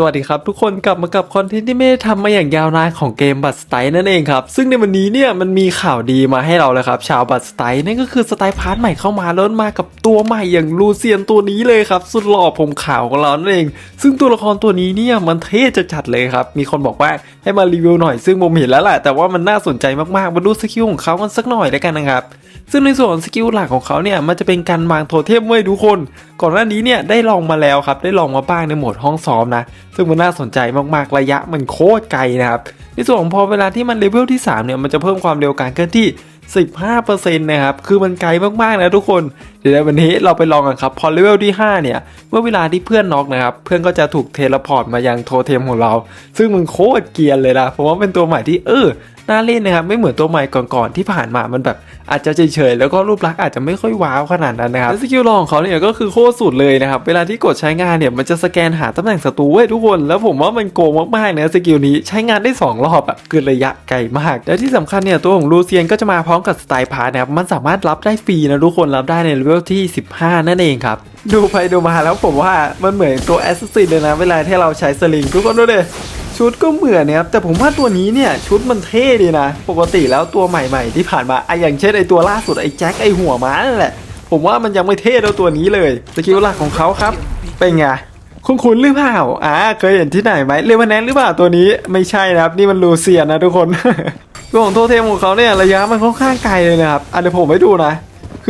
สวัสดีครับทุกคนกลับมากับคอนเทนต์ที่ไม่ได้ทำมาอย่างยาวนานของเกมบัตสไตนั่นเองครับ ซึ่งในวันนี้เนี่ยมันมีข่าวดีมาให้เราแล้วครับ ชาวบัตสไตนั่นก็คือสไตล์พาร์ทใหม่เข้ามาแล้วมากับตัวใหม่อย่างลูเซียนตัวนี้เลยครับ สุดหล่อผมขาวของเรานั่นเอง ซึ่งตัวละครตัวนี้เนี่ยมันเท่จะจัดเลยครับ มีคนบอกว่าให้มารีวิวหน่อยซึ่งผมเห็นแล้วแหละแต่ว่ามันน่าสนใจมากๆมาดูสกิลของเขากันสักหน่อยแล้วกันนะครับ ซึ่งในส่วนสกิลหลักของเขาเนี่ยมันจะเป็นการวางโทเทมไว้ทุกคน ก่อนหน้านี้เนี่ยได้ลองมาแล้วครับ ได้ลองมาบ้างในโหมดห้องซ้อมนะ ซึ่งมันน่าสนใจมากๆระยะมันโคตรไกลนะครับ ในส่วนของพอเวลาที่มันเลเวลที่3เนี่ยมันจะเพิ่มความเร็วการเคลื่อนที่ 15%นะครับ คือมันไกลมากๆนะทุกคน เดี๋ยวในวันนี้เราไปลองกันครับ พอเลเวลที่ 5 เนี่ย เมื่อเวลาที่เพื่อนน็อกนะครับ เพื่อนก็จะถูกเทเลพอร์ตมายังโทเทมของเรา ซึ่งมันโคตรเกียนเลยนะผมว่าเป็นตัวใหม่ที่เออ น่าเล่นนะครับไม่เหมือนตัวใหม่ก่อนๆที่ผ่านมามันแบบอาจจะเฉยๆแล้วก็รูปลักษณ์อาจจะไม่ค่อยว้าวขนาดนั้นนะครับสกิลลองของเขาเนี่ยก็คือโคตรสุดเลยนะครับเวลาที่กดใช้งานเนี่ยมันจะสแกนหาตำแหน่งศัตรูไว้ยทุกคน แล้วผมว่ามันโกงมากๆนะสกิลนี้ใช้งานได้ 2 รอบอะคือระยะไกลมาก และที่สำคัญเนี่ยตัวของลูเซียนก็จะมาพร้อมกับสไตล์พาร์ทนะครับมันสามารถรับได้ฟรีนะทุกคนรับได้ในเลเวลที่ 15 นั่นเองครับ ดูไปดูมาแล้วผมว่ามันเหมือนตัวแอสซิสเลยนะ เวลาที่เราใช้สลิงทุกคนดูดิชุดก็เหมือนนะครับแต่ผมว่าตัวนี้เนี่ยชุดมันเท่ดีนะ ปกติแล้วตัวใหม่ๆ ที่ผ่านมาไออย่างเช่นไอตัวล่าสุดไอแจ็คไอหัวม้านั่นแหละ ผมว่ามันยังไม่เท่เท่าตัวนี้เลยสกิลหลักของเขาครับ เป็นไงคุณคุณหรือเปล่าอ่าเคยเห็นที่ไหนไหมเลวานแนนหรือเปล่าตัวนี้ไม่ใช่นะครับ นี่มันลูเซียนนะทุกคนตัวของโทเทมของเขาเนี่ยระยะมันค่อนข้างไกลเลยนะครับอะเดี๋ยวผมให้ดูนะ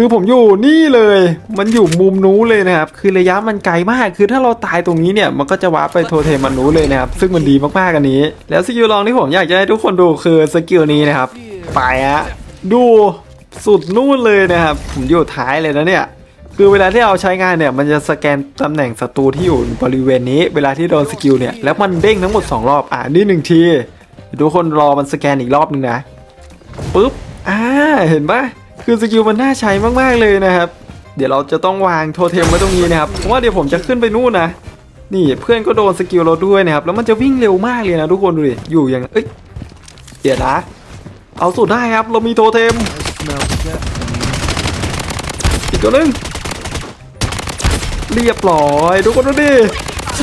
คือผมอยู่นี่เลย มันอยู่มุมนู้นเลยนะครับ คือระยะมันไกลมาก คือถ้าเราตายตรงนี้เนี่ย มันก็จะวาร์ปไปโทเทมมันนู้นเลยนะครับ ซึ่งมันดีมากๆอันนี้ แล้วสกิลลองที่ผมอยากจะให้ทุกคนดูคือสกิลนี้นะครับ ไปอะดูสุดนู่นเลยนะครับ ผมอยู่ท้ายเลยนะเนี่ยคือเวลาที่เราใช้งานเนี่ยมันจะสแกนตำแหน่งศัตรูที่อยู่บริเวณนี้ เวลาที่โดนสกิลเนี่ยแล้วมันเด้งทั้งหมด 2 รอบอ่านี่หนึ่งทีทุกคนรอมันสแกนอีกรอบนึงนะปุ๊บอ่าเห็นปะ คือสกิลมันน่าใช้มากๆเลยนะครับ เดี๋ยวเราจะต้องวางโทเทมไว้ตรงนี้นะครับเพราะว่าเดี๋ยวผมจะขึ้นไปนู่นนะนี่เพื่อนก็โดนสกิลเราด้วยนะครับแล้วมันจะวิ่งเร็วมากเลยนะทุกคนดูดิอยู่อย่างเอ้ยเดี๋ยวนะเอาสุดได้ครับ เรามีโทเทมอีกตัวนึงเรียบร้อยทุกคนดูดิ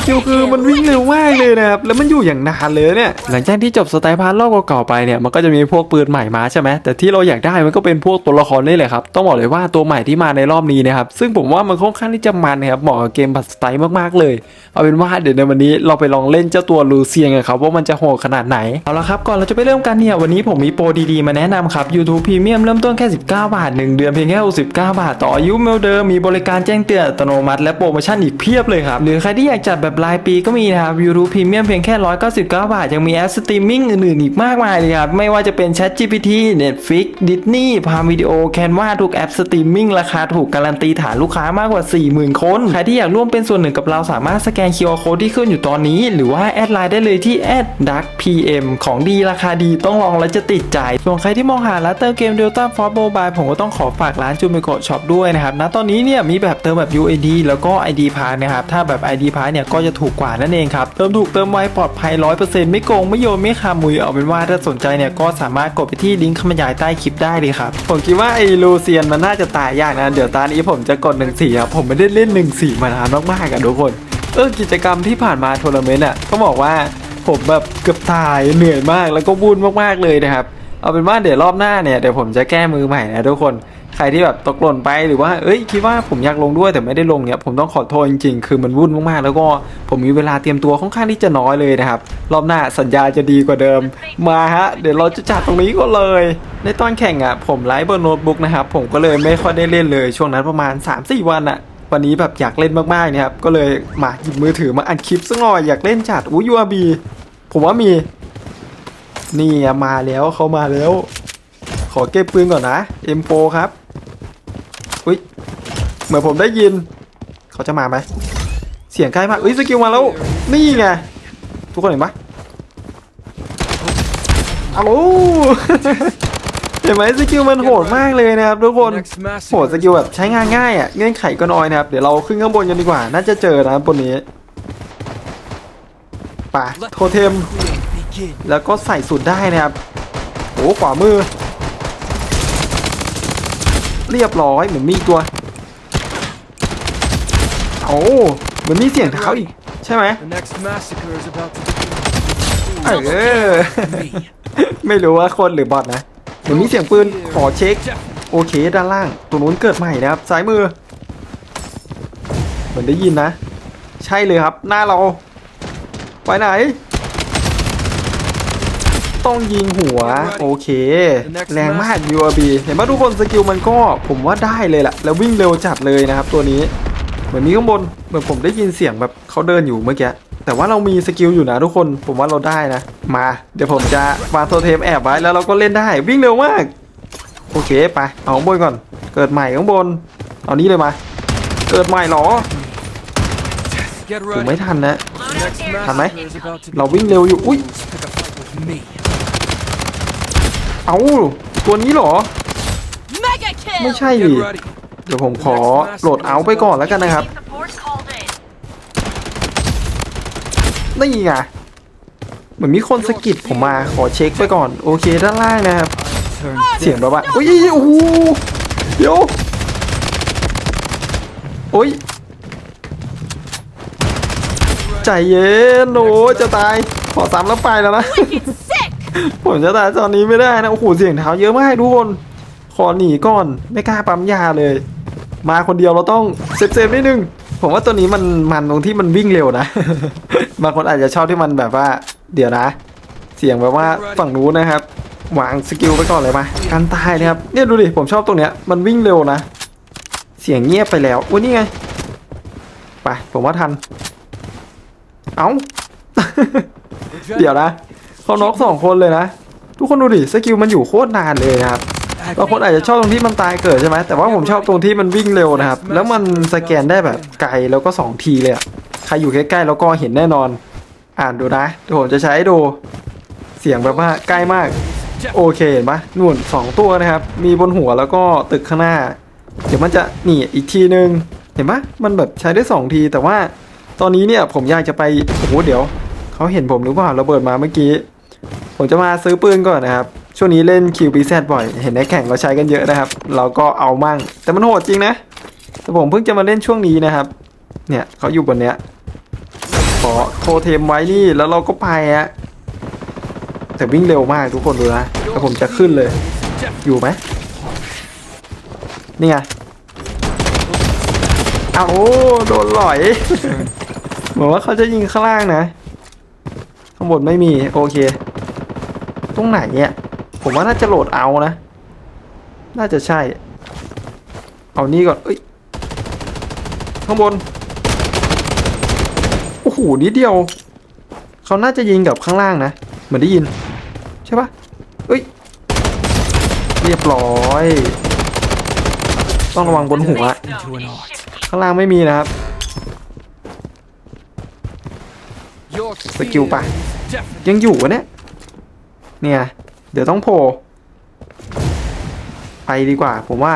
สกิลคือมันวิ่งเร็วมากเลยนะครับ แล้วมันอยู่อย่างนานเลยเนี่ย หลังจากที่จบสไตล์พาร์ทรอบเก่าๆไปเนี่ย มันก็จะมีพวกปืนใหม่มาใช่ไหมแต่ที่เราอยากได้มันก็เป็นพวกตัวละครนี่แหละครับ ต้องบอกเลยว่าตัวใหม่ที่มาในรอบนี้นะครับ ซึ่งผมว่ามันค่อนข้างที่จะมันนะครับ เหมาะกับเกมบัตสไตล์มากๆเลย เอาเป็นว่าเดี๋ยวในวันนี้เราไปลองเล่นเจ้าตัวลูเซียงกันครับว่ามันจะโหดขนาดไหน เอาละครับ ก่อนเราจะไปเริ่มกันเนี่ย วันนี้ผมมีโปรดีๆมาแนะนำครับ YouTube Premium เริ่มต้นแค่ 19 บาท 1 เดือนเพียงแค่69บาท ต่ออายุเมลเดิมมีบริการแจ้งเตือนอัตโนมัติและโปรโมชั่นอีกเพียบเลยครับหรือใครที่อยากจัดแบบรายปีก็มีนะครับ YouTube Premium เพียงแค่ 199 บาท ยังมีแอปสตรีมมิ่งอื่นๆอีกมากมายเลยครับ ไม่ว่าจะเป็น Chat GPT Netflix Disney พามวิดีโอแคนวาทุกแอปสตรีมมิ่งราคาถูกการันตีฐานลูกค้ามากกว่า 40,000 คน ใครที่อยากร่วมเป็นส่วนหนึ่งกับเราสามารถสแกน QR Code ที่ขึ้นอยู่ตอนนี้ หรือว่าแอดไลน์ได้เลยที่ @darkpm ของดีราคาดีต้องลองแล้วจะติดใจ ส่วนใครที่มองหาร้านเติมเกม Delta Force Mobile ผมก็ต้องขอฝากร้านจูเมโกช็อปด้วยนะครับณตอนนี้เนี่ยมีแบบเติมแบบ UID แล้วก็ ID p a s s นะครับถ้าแบบ ID p a s s เนี่ยก็จะถูกกว่านั่นเองครับ เติมถูกเติมไวปลอดภัย 100%ไม่โกง ไม่โยน ไม่ขามุยเอาเป็นว่าถ้าสนใจเนี่ยก็สามารถกดไปที่ลิงก์คำบรรยายใต้คลิปได้เลยครับ ผมคิดว่าไอ้ลูเซียนมันน่าจะตายยากนะ เดี๋ยวตอนนี้ผมจะกด1 4ครับผมไม่ได้เล่น1 4มานานมากๆอะทุกคนเออกิจกรรมที่ผ่านมาทัวร์นาเมนต์อะต้องบอกว่าผมแบบเกือบตายเหนื่อยมากแล้วก็วุ่นมากๆเลยนะครับเอาเป็นว่าเดี๋ยวรอบหน้าเนี่ยเดี๋ยวผมจะแก้มือใหม่นะทุกคน ใครที่แบบตกหล่นไปหรือว่าเอ้ยคิดว่าผมอยากลงด้วยแต่ไม่ได้ลงเนี่ยผมต้องขอโทษจริงๆ คือมันวุ่นมากๆ แล้วก็ผมมีเวลาเตรียมตัวค่อนข้างที่จะน้อยเลยนะครับ รอบหน้าสัญญาจะดีกว่าเดิมมาฮะ เดี๋ยวเราจะจัดตรงนี้ก็เลย ในตอนแข่งอะผมไลฟ์บนโน้ตบุ๊กนะครับผมก็เลยไม่ค่อยได้เล่นเลยช่วงนั้นประมาณ 3-4 วันอะวันนี้แบบอยากเล่นมากๆเนี่ยครับก็เลยมาหยิบมือถือมาอัดคลิปซะหน่อยอยากเล่นจัดอู้ยูอาบีผมว่ามีนี่มาแล้วเขามาแล้ว ขอเก็บปืนก่อนนะ M4 ครับ อุ้ยเหมือนผมได้ยิน เขาจะมาไหมเสียงใกล้มากอุ้ยสกิลมาแล้ว นี่ไง ทุกคนเห็นปะอ้าเห็นไหมสกิลมันโหดมากเลยนะครับทุกคนโหดสกิลแบบใช้งานง่ายอะเงื่อนไขก็น้อยนะครับเดี๋ยวเราขึ้นข้างบนกันดีกว่า น่าจะเจอนะบนนี้ป่ะโทเทม แล้วก็ใส่สุดได้นะครับโอ้ขวามือ เรียบร้อยเหมือนมีอีกตัวโอ้เหมือนมีเสียงเท้าอีกใช่ไหม The next massacre is about to เอ begin. อ Me. ไม่รู้ว่าคนหรือบอทนะเหมือนมีเสียงปืนขอเช็ค โอเคด้านล่างตัวนู้นเกิดใหม่นะครับซ้ายมือ เหมือนได้ยินนะ ใช่เลยครับ หน้าเรา ไปไหน ต้องยิงหัว โอเค แรงมาก UAB เห็นไหมทุกคนสกิลมันก็ผมว่าได้เลยแหละแล้ววิ่งเร็วจัดเลยนะครับตัวนี้ เหมือนมีข้างบนเหมือนผมได้ยินเสียงแบบเขาเดินอยู่เมื่อกี้แต่ว่าเรามีสกิลอยู่นะทุกคนผมว่าเราได้นะ มา เดี๋ยวผมจะวางโทเทมแอบไว้แล้วเราก็เล่นได้วิ่งเร็วมาก โอเคไปเอาข้างบนก่อน เกิดใหม่ข้างบน เอานี้เลยมา เกิดใหม่เหรอ Get ผมไม่ ready. ทันนะ The next Hả mày? massacre is about to เราวิ่งเร็วอยู่อุ้ย begin. Pick a fight with me. เอาตัวนี้เหรอ Mega kill! ไม่ใช่ Get ดิ ready. เดี๋ยวผมขอโหลดเอาไปก่อนแล้วกันนะครับ Support called in. นี่ไงเหมือนมีคนสะกิดผมมาขอเช็คไปก่อน โอเคด้านล่างนะครับ Turn เสียงแบบว่าอุ้ยโอ้โหเดี๋ยวโอ้ยใจเย็นโอ้จะตายขอซ้ำแล้วไปแล้วนะ Wicked sick! ผมจะตายตอนนี้ไม่ได้นะโอ้โหเสียงเท้าเยอะมากทุกคนขอหนีก่อนไม่กล้าปั๊มยาเลย มาคนเดียวเราต้องเซฟเซฟนิดนึงผมว่าตัวนี้มันมันตรงที่มันวิ่งเร็วนะบางคนอาจจะชอบที่มันแบบว่า เดี๋ยวนะ เสียงแบบว่าฝั่งนู้นนะครับวางสกิลไปก่อนเลยมาการตายนะครับเนี่ยดูดิผมชอบตรงเนี้ยมันวิ่งเร็วนะ เสียงเงียบไปแล้วอุ้ยนี่ไงไปผมว่าทัน เอ้าเดี๋ยวนะ เขาน็อกสองคนเลยนะ ทุกคนดูดิสกิลมันอยู่โคตรนานเลยนะครับบางคนอาจจะชอบตรงที่มันตายเกิดใช่ไหมแต่ว่าผมชอบตรงที่มันวิ่งเร็วนะครับ แล้วมันสแกนได้แบบไกลแล้วก็สองทีเลยอะใครอยู่ใกล้ๆแล้วก็เห็นแน่นอน อ่านดูนะเดี๋ยวผมจะใช้ให้ดูเสียงแบบว่าใกล้มาก โอเคเห็นปะนู่นสองตัวนะครับ มีบนหัวแล้วก็ตึกข้างหน้า เดี๋ยวมันจะนี่อีกทีนึง เห็นปะมันแบบใช้ได้สองที แต่ว่าตอนนี้เนี่ยผมอยากจะไปโอ้โหเดี๋ยวเขาเห็นผมหรือเปล่าระเบิดมาเมื่อกี้ ผมจะมาซื้อปืนก่อนนะครับ ช่วงนี้เล่น QBZ บ่อย เห็นในแข่งเขาใช้กันเยอะนะครับ เราก็เอามั่ง แต่มันโหดจริงนะ แต่ผมเพิ่งจะมาเล่นช่วงนี้นะครับ เนี่ยเขาอยู่บนเนี้ย ขอโทเทมไว้นี่แล้วเราก็ไปฮะแต่วิ่งเร็วมากทุกคนดูนะแล้วผมจะขึ้นเลย อยู่ไหมนี่ไงเอาโดนหลอยเหมือนว่าเขาจะยิงข้างล่างนะ ข้างบนไม่มี โอเค ตรงไหนเนี่ยผมว่าน่าจะโหลดเอานะ น่าจะใช่ เอานี่ก่อนเอ้ยข้างบน โอ้โหนิดเดียว เขาน่าจะยิงกับข้างล่างนะ เหมือนได้ยิน ใช่ปะเอ้ย เรียบร้อย ต้องระวังบนหัว into an art. ข้างล่างไม่มีนะครับ Your สกิลไป fear is deafening. ยังอยู่วะเนี่ย เนี่ย เดี๋ยวต้องโผล่ไปดีกว่า ผมว่า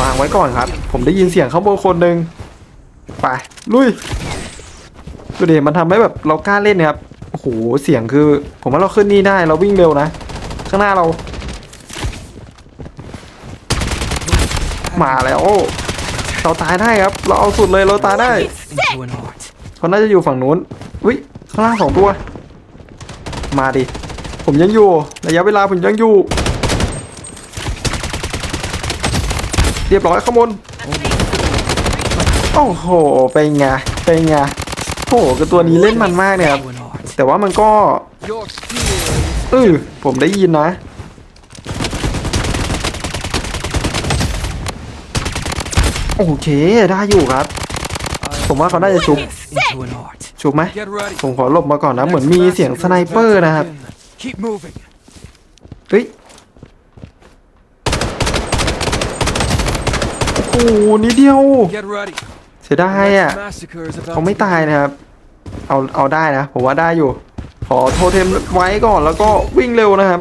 วางไว้ก่อนครับ ผมได้ยินเสียงข้างบนคนหนึ่งไปลุยดูดิมันทำให้แบบเรากล้าเล่นนะครับโอ้โหเสียงคือ ผมว่าเราขึ้นนี่ได้เราวิ่งเร็วนะ ข้างหน้าเรา มาแล้วเราตายได้ครับ เราเอาสุดเลยเราตายได้เขาน่าจะอยู่ฝั่งนู้นอุ้ยข้างล่างสองตัว มาดิ ผมยังอยู่ ระยะเวลาผมยังอยู่ เรียบร้อยข้างบนโอ้โหเป็นไงเป็นไงโอ้โหคือตัวนี้เล่นมันมากเนี่ยครับ แต่ว่ามันก็เออผมได้ยินนะโอเค ได้อยู่ครับ ผมว่าเขาน่าจะชุบชุบไหมผมขอหลบมาก่อนนะ เหมือนมีเสียงสไนเปอร์นะครับ Keep moving. เฮ้ย โอ้โหนิดเดียว Get ready. เสียดายอะ Next massacre is about เขาไม่ to ตายนะครับ เอาเอาได้นะ ผมว่าได้อยู่ ขอโทเทมไว้ก่อนแล้วก็วิ่งเร็วนะครับ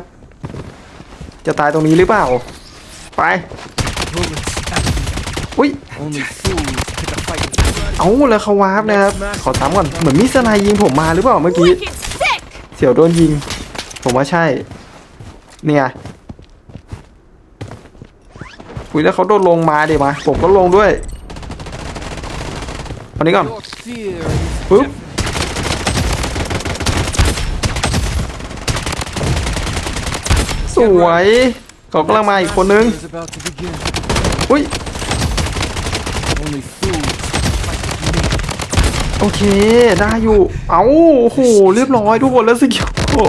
จะตายตรงนี้หรือเปล่า ไป begin. Bullets at me. อุ้ย Only fools pick a fight with me. เอาแล้วเขาวาร์ปนะครับ ขอซ้ำก่อน เหมือนมีสไนยิงผมมาหรือเปล่าเมื่อกี้ Wicked sick! เสี่ยวโดนยิง ผมว่าใช่ เนี่ยอุ้ยแล้วเขาโดนลงมาเดี๋ยวมา ผมก็ลงด้วยเอานี้ก่อนปึ๊บสวยเขากำลังมาอีกคนนึง อุ้ย โอเค ได้อยู่ เอาโอ้โห เรียบร้อยทุกคนแล้วสกิลโอ้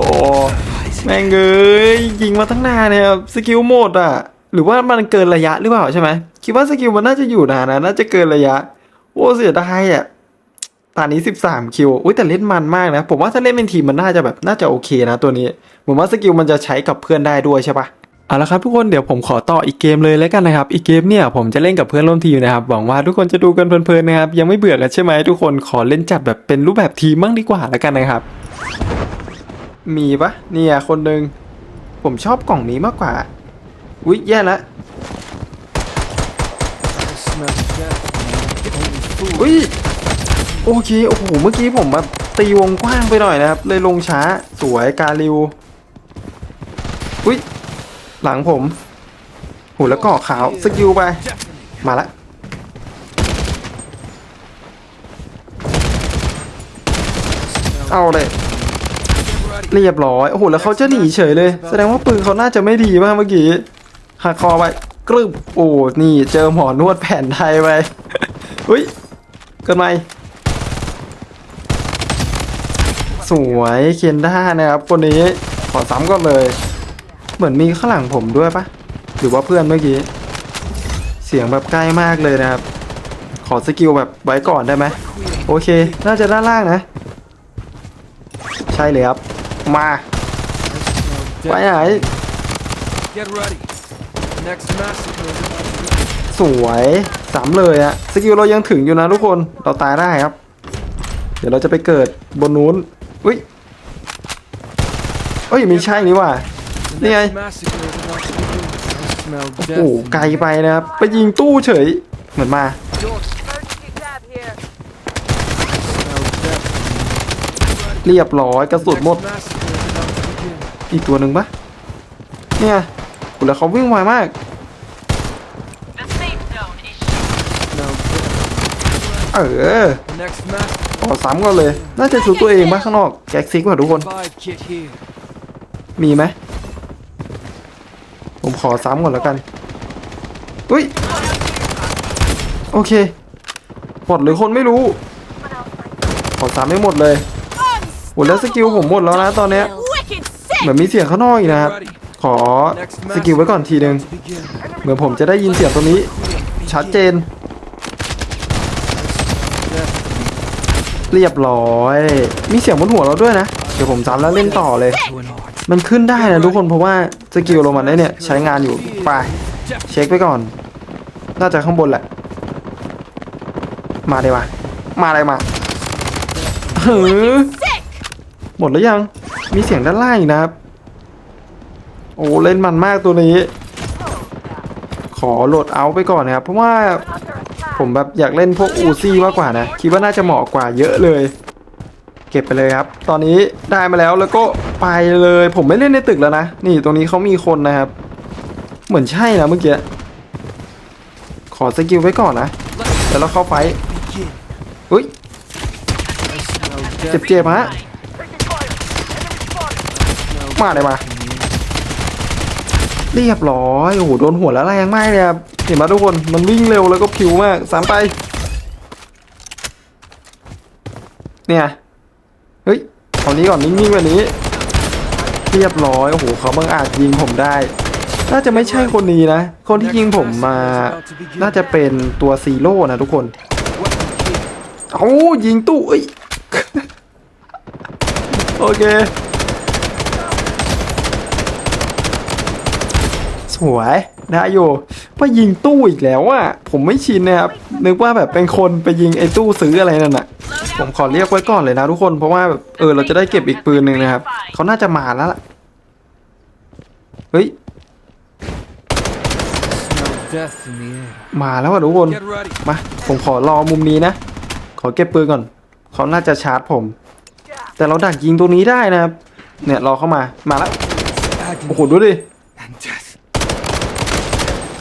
แม่งเอ้ยยิงมาตั้งนานเนี่ยครับสกิลหมดอะ หรือว่ามันเกินระยะหรือเปล่าใช่ไหมคิดว่าสกิลมันน่าจะอยู่นานนะน่าจะเกินระยะโอ้เสียดายอะตอนนี้ 13 คิวอุ้ยแต่เล่นมันมากนะ ผมว่าถ้าเล่นเป็นทีมมันน่าจะแบบน่าจะโอเคนะตัวนี้ผมว่าสกิลมันจะใช้กับเพื่อนได้ด้วยใช่ปะเอาละครับทุกคนเดี๋ยวผมขอต่ออีกเกมเลยแล้วกันนะครับ อีกเกมเนี่ยผมจะเล่นกับเพื่อนร่วมทีมนะครับหวังว่าทุกคนจะดูกันเพลินๆนะครับยังไม่เบื่อกันใช่ไหมทุกคนขอเล่นจัดแบบเป็นรูปแบบทีมบ้างดีกว่าแล้วกันนะครับ มีปะเนี่ยคนหนึ่งผมชอบกล่องนี้มากกว่า อุ๊ย แย่ละอุ้ยโอเค โอ้โห เมื่อกี้ผมแบบตีวงกว้างไปหน่อยนะครับ เลยลงช้า สวยกาลิว อุ้ยหลังผมโหแล้วก็ขาวสกิลไป มาละเอาเลย เรียบร้อยโอ้โหแล้วเขาจะหนีเฉยเลย แสดงว่าปืนเขาน่าจะไม่ดีมากเมื่อกี้หักคอไปกรึบโอ้นี่เจอหมอนวดแผ่นไทยไปอุ้ยเกินไหมสวยเคนด้านะครับคนนี้ขอซ้ำก่อนเลย เหมือนมีข้างหลังผมด้วยปะหรือว่าเพื่อนเมื่อกี้ เสียงแบบใกล้มากเลยนะครับ ขอสกิลแบบไว้ก่อนได้ไหมโอเค น่าจะด้านล่างนะ ใช่เลยครับ มา I smell ไป death. ไหน Get ready. Next massacre is about to begin. สวยสามเลยอะสกิลเรายังถึงอยู่นะทุกคนเราตายได้ครับ เดี๋ยวเราจะไปเกิดบนนู้นอุ้ยเอ้ยไม่ใช่นี่หว่า The นี่ไง next massacre is about to begin. I smell โอ้โห death. ไกลไปนะครับ ไปยิงตู้เฉยเหมือนมา Emergency tab here. Smell death. เรียบร้อยกระสุน Next หมด massacre is about to begin. อีกตัวหนึ่งปะเนี่ยโหแล้วเขาวิ่งไวมากเออ The next massacre. ขอซ้ำก่อนเลย น่าจะชุดตัวเองปะข้างนอก แก๊กซิกว่ะทุกคน มีไหม ผมขอซ้ำก่อนแล้วกัน อุ้ย โอเค หมดหรือคนไม่รู้ ขอซ้ำไม่หมดเลยโหแล้วสกิลผมหมดแล้วนะตอนเนี้ย เหมื sick. อนมีเสียงข้างนอกอีกนะครับ ขอ Next สกิลไว้ก่อนทีนึง to begin. เหมือนผมจะได้ยินเสียงตรงนี้ ชัดเจน Death. เรียบร้อย มีเสียงบนหัวเราด้วยนะ เดี๋ยวผมซ้ำแล้วเล่นต่อเลย To an art. มันขึ้นได้นะทุกคนเพราะว่าสกิลโรมันได้เนี่ย ใช้งานอยู่ไปเช็คไปก่อน น่าจะข้างบนแหละ มาเลยมามาเลยมาเฮ้อ Sick. หมดแล้วยัง มีเสียงด้านล่างอีกนะครับ โอ้เล่นมันมากตัวนี้ ขอโหลดเอาไปก่อนนะครับ เพราะว่าผมแบบอยากเล่นพวกอูซี่มากกว่านะ คิดว่าน่าจะเหมาะกว่าเยอะเลย เก็บไปเลยครับ ตอนนี้ได้มาแล้วแล้วก็ไปเลย ผมไม่เล่นในตึกแล้วนะ นี่ตรงนี้เขามีคนนะครับ เหมือนใช่นะเมื่อกี้ ขอสกิลไว้ก่อนนะเดี๋ยวเราเข้าไฟอุ้ยเจ็บเจ็บๆฮะ มาเลยมา เรียบร้อย โอ้โห โดนหัวแล้วแรงมากเลยครับ เห็นไหมทุกคน มันวิ่งเร็วแล้วก็ผิวมากสามไป เนี่ย เฮ้ยเอานี้ก่อนนิ่งๆแบบนี้ เรียบร้อย โอ้โห เขาบังอาจยิงผมได้ น่าจะไม่ใช่คนนี้นะ คนที่ยิงผมมา น่าจะเป็นตัวซีโร่นะทุกคน เอายิงตู้เอ้ย โอเค สวยได้อยู่ว่ายิงตู้อีกแล้วอะผมไม่ชินนะครับนึกว่าแบบเป็นคนไปยิงไอ้ตู้ซื้ออะไรนั่นน่ะ ผมขอเรียกไว้ก่อนเลยนะทุกคนเพราะว่าแบบเออเราจะได้เก็บอีกปืนหนึ่งนะครับเขาน่าจะมาแล้วล่ะเฮ้ยมาแล้วอะทุกคนมาผมขอรอมุมนี้นะ ขอเก็บปืนก่อนเขาน่าจะชาร์จผม แต่เราดักยิงตัวนี้ได้นะครับเนี่ยรอเข้ามามาแล้วโอ้โหดูดิ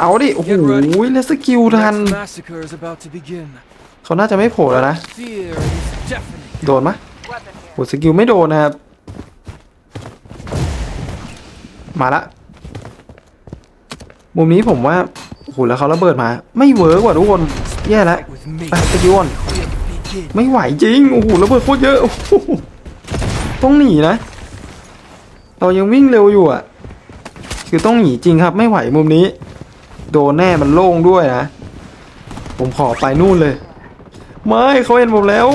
เอาดิ โอ้โหแล้วสกิลทัน เขาน่าจะไม่โผล่แล้วนะ โดนไหมโหสกิลไม่โดนนะครับ มาละ มุมนี้ผมว่าโอ้โหแล้วเขาระเบิดมา ไม่เวิร์กว่ะทุกคน แย่แล้วไปสกิลก่อนไม่ไหวจริง โอ้โหระเบิดโคตรเยอะอต้องหนีนะ เรายังวิ่งเร็วอยู่อะ คือต้องหนีจริงครับ ไม่ไหวมุมนี้ โดนแน่มันโล่งด้วยนะ ผมขอไปนู่นเลย ไม่เขาเห็นผมแล้ว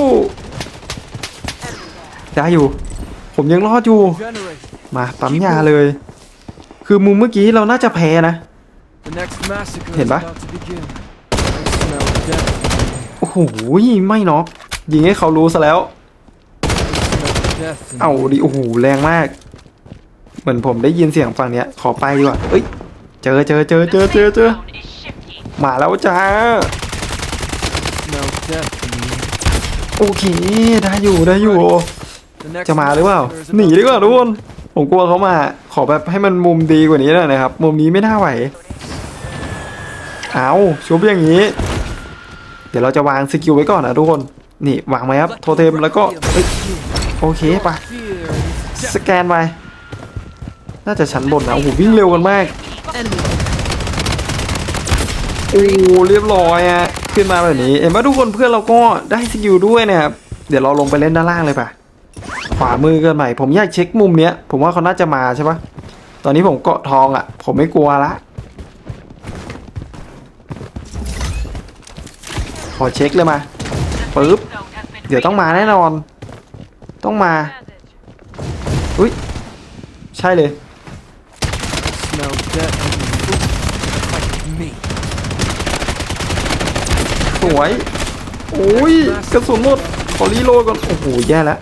ได้อยู่ ผมยังรอดอยู่ มาปั๊มยาเลย คือมุมเมื่อกี้เราน่าจะแพ้นะ The next massacre ห็นปะโอ้โหไม่น็อกยิงให้เขารู้ซะแล้ว เอาดิโอ้โหแรงมาก เหมือนผมได้ยินเสียงฝั่งเนี้ย ขอไปดีกว่าเอ้ย เจอเจอเจอเจอเจอเจอมาแล้วจ้าโอเคได้อยู่ได้อยู่ จะมาหรือเปล่าหนีดีกว่าทุกคนผมกลัวเขามา ขอแบบให้มันมุมดีกว่านี้หน่อยนะครับ มุมนี้ไม่น่าไหวเอาชุบอย่างนี้ เดี๋ยวเราจะวางสกิลไว้ก่อนนะทุกคนนี่วางไว้ครับโทเทมแล้วก็โอเคไปสแกนไปน่าจะชั้นบนนะโอ้โหวิ่งเร็วกันมาก โอ้เรียบร้อยอะขึ้นมาแบบนี้ เห็นไหมทุกคนเพื่อนเราก็ได้สกิลด้วยนะครับ เดี๋ยวเราลงไปเล่นด้านล่างเลยป่ะ ขวามือกันใหม่ ผมอยากเช็คมุมเนี้ย ผมว่าเขาน่าจะมาใช่ปะตอนนี้ผมเกาะทองอะผมไม่กลัวละ ขอเช็คเลยมาปึ๊บ เดี๋ยวต้องมาแน่นอน ต้องมา อุ้ย ใช่เลย smell death. in the air. Fight with me. สวยโอ้ยกระสุนหมดขอรีโหลดก่อน โอ้โห แย่แล้ว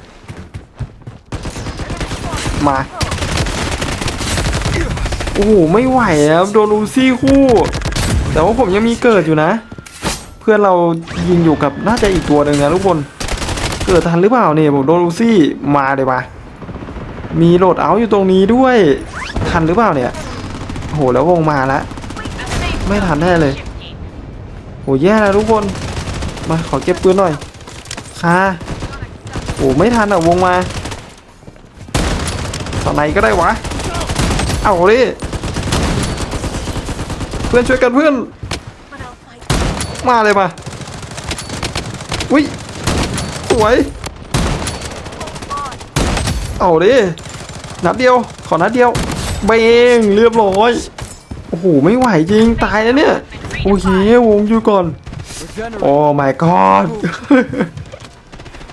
มา โอ้โห ไม่ไหวครับโดนอูซี่คู่ แต่ว่าผมยังมีเกิดอยู่นะ เพื่อนเรายิงอยู่กับน่าจะอีกตัวหนึ่งนะทุกคน เกิดทันหรือเปล่าเนี่ยผมโดนอูซี่มาเลยปะมีโหลดเอาท์อยู่ตรงนี้ด้วย ทันหรือเปล่าเนี่ยโอ้โห แล้ววงมาแล้ว ไม่ทันแน่เลยโหแย่แล้วทุกคน มาขอเก็บปืนหน่อยค่ะโอ้ไม่ทันอะวงมาตอนไหนก็ได้วะ เอาดิเพื่อนช่วยกันเพื่อน มาเลยมา อุ้ยสวย เอาดิ นัดเดียว ขอนัดเดียวเบงเรียบร้อย โอ้โหไม่ไหวจริงตายแล้วเนี่ยโอเควงอยู่ก่อนโอ้ my god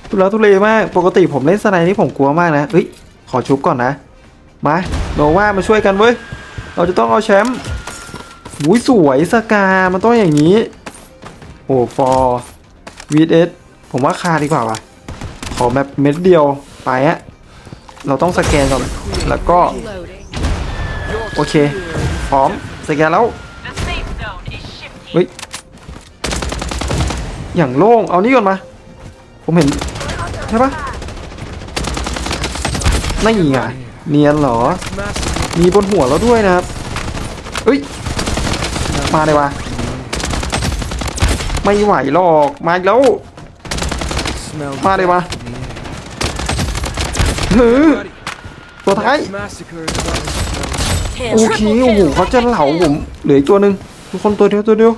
ทุลักทุเลมากปกติผมเล่นสไนด์นี่ผมกลัวมากนะเฮ้ยขอชุบก่อนนะมาโนว่ามาช่วยกันเว้ยเราจะต้องเอาแชมป์อุ้ยสวยสกา มันต้องอย่างนี้ โอ้ฟอร์วีดเอสผมว่าคาดีกว่าวะขอแบบเม็ดเดียวไปฮะเราต้องสแกนก่อนแล้วก็ โอเค ร้อมสแกนแล้วเฮ้ยอย่างโล่งเอานี่ก่อนมา ผมเห็น ใช่ปะไม่ไงเนียนเหรอ มีบนหัวเราด้วยนะครับเฮ้ย มาเลยวะไม่ไหวหรอก มาอีกแล้ว มาเลยวะเฮ้ยตัวท้าย โอเคโอ้โหเขาจะเหลาผมเหลืออีกตัวหนึ่งทุกคนตัวเดียวตัวเดียว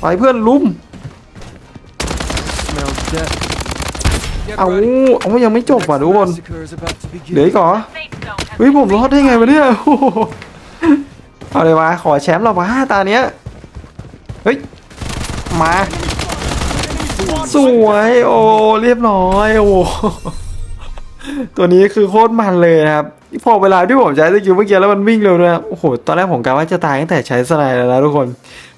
ไปเพื่อนลุม smell death. Get เอา ready. เอายังไม่จบ Next ว่ะทุกคน massacre is about to begin. เหลืออีกเหรอ The safe zone has เฮ้ย been ผมรอดได้ไงวะเนี่ยโอ้โหเอาเลยมาขอแชมป์เรามาตาเนี้ยเฮ้ยมาสวยโอ้เรียบร้อยโอ้ ตัวนี้คือโคตรมันเลยนะครับพอเวลาที่ผมใช้สกิลเมื่อกี้แล้วมันวิ่งเร็วนะครับโอ้โห ตอนแรกผมกะว่าจะตายตั้งแต่ใช้สไนด์แล้วนะทุกคน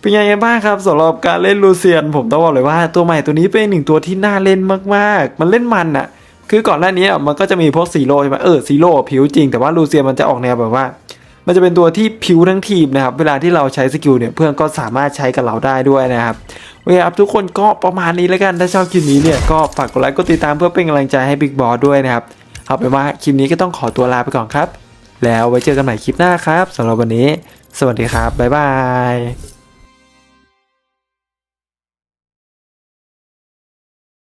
เป็นไงกันบ้างครับสำหรับการเล่นลูเซียน ผมต้องบอกเลยว่าตัวใหม่ตัวนี้เป็นหนึ่งตัวที่น่าเล่นมากๆ มันเล่นมันอะคือก่อนหน้านี้มันก็จะมีพวกซีโร่ใช่ไหมเออซีโร่ผิวจริงแต่ว่าลูเซียนมันจะออกแนวแบบว่า มันจะเป็นตัวที่ผิวทั้งทีมนะครับ เวลาที่เราใช้สกิลเนี่ยเพื่อนก็สามารถใช้กับเราได้ด้วยนะครับโอเคครับทุกคนก็ประมาณนี้แล้วกันถ้าชอบคลิปนี้เนี่ยก็ฝากกดไลค์กดติดตามเพื่อเป็นกำลังใจให้บิ๊กบอสด้วยนะครับเอาเป็นว่าคลิปนี้ก็ต้องขอตัวลาไปก่อนครับ แล้วไว้เจอกันใหม่คลิปหน้าครับสำหรับวันนี้ สวัสดีครับบ๊ายบาย